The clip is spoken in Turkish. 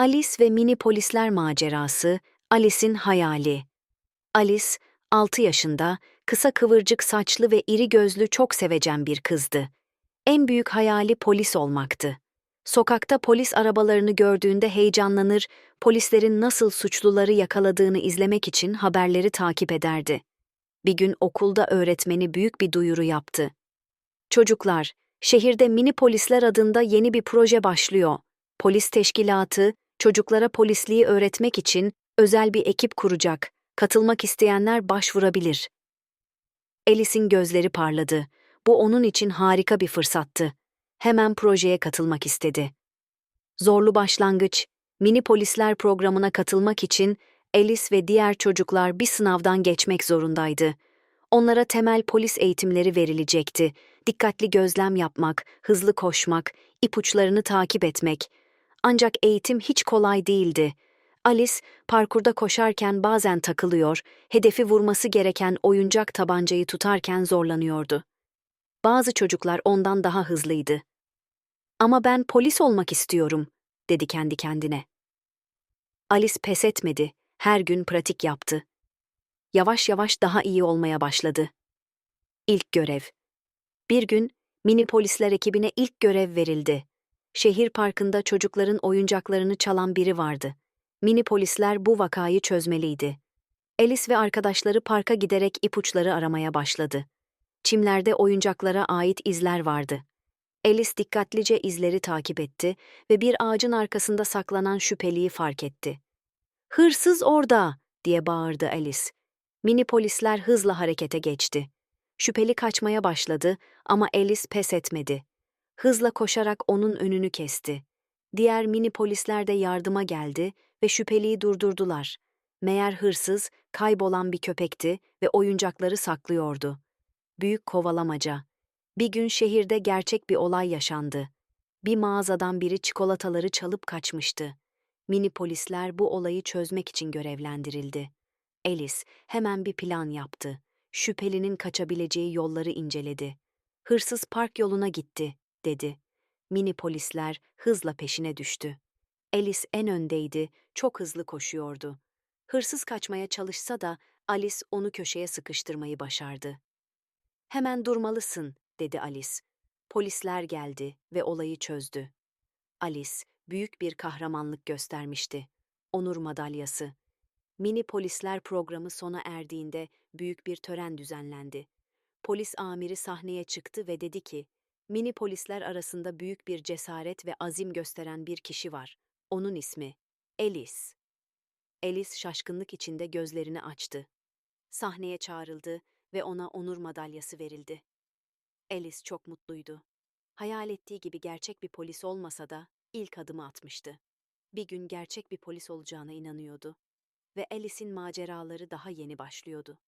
Alice ve Mini Polisler Macerası, Alice'in hayali. Alice, 6 yaşında, kısa kıvırcık saçlı ve iri gözlü çok sevecen bir kızdı. En büyük hayali polis olmaktı. Sokakta polis arabalarını gördüğünde heyecanlanır, polislerin nasıl suçluları yakaladığını izlemek için haberleri takip ederdi. Bir gün okulda öğretmeni büyük bir duyuru yaptı. Çocuklar, şehirde mini polisler adında yeni bir proje başlıyor. Polis teşkilatı, çocuklara polisliği öğretmek için özel bir ekip kuracak. Katılmak isteyenler başvurabilir. Alice'in gözleri parladı. Bu onun için harika bir fırsattı. Hemen projeye katılmak istedi. Zorlu başlangıç, mini polisler programına katılmak için Alice ve diğer çocuklar bir sınavdan geçmek zorundaydı. Onlara temel polis eğitimleri verilecekti. Dikkatli gözlem yapmak, hızlı koşmak, ipuçlarını takip etmek. Ancak eğitim hiç kolay değildi. Alice, parkurda koşarken bazen takılıyor, hedefi vurması gereken oyuncak tabancayı tutarken zorlanıyordu. Bazı çocuklar ondan daha hızlıydı. Ama ben polis olmak istiyorum, dedi kendi kendine. Alice pes etmedi, her gün pratik yaptı. Yavaş yavaş daha iyi olmaya başladı. İlk görev. Bir gün mini polisler ekibine ilk görev verildi. Şehir parkında çocukların oyuncaklarını çalan biri vardı. Mini polisler bu vakayı çözmeliydi. Alice ve arkadaşları parka giderek ipuçları aramaya başladı. Çimlerde oyuncaklara ait izler vardı. Alice dikkatlice izleri takip etti ve bir ağacın arkasında saklanan şüpheliyi fark etti. Hırsız orada, diye bağırdı Alice. Mini polisler hızla harekete geçti. Şüpheli kaçmaya başladı ama Alice pes etmedi. Hızla koşarak onun önünü kesti. Diğer mini polisler de yardıma geldi ve şüpheliyi durdurdular. Meğer hırsız, kaybolan bir köpekti ve oyuncakları saklıyordu. Büyük kovalamaca. Bir gün şehirde gerçek bir olay yaşandı. Bir mağazadan biri çikolataları çalıp kaçmıştı. Mini polisler bu olayı çözmek için görevlendirildi. Alice hemen bir plan yaptı. Şüphelinin kaçabileceği yolları inceledi. Hırsız park yoluna gitti, dedi. Mini polisler hızla peşine düştü. Alice en öndeydi, çok hızlı koşuyordu. Hırsız kaçmaya çalışsa da Alice onu köşeye sıkıştırmayı başardı. Hemen durmalısın, dedi Alice. Polisler geldi ve olayı çözdü. Alice büyük bir kahramanlık göstermişti. Onur madalyası. Mini polisler programı sona erdiğinde büyük bir tören düzenlendi. Polis amiri sahneye çıktı ve dedi ki, mini polisler arasında büyük bir cesaret ve azim gösteren bir kişi var. Onun ismi Alice. Alice şaşkınlık içinde gözlerini açtı. Sahneye çağrıldı ve ona onur madalyası verildi. Alice çok mutluydu. Hayal ettiği gibi gerçek bir polis olmasa da ilk adımı atmıştı. Bir gün gerçek bir polis olacağına inanıyordu ve Alice'in maceraları daha yeni başlıyordu.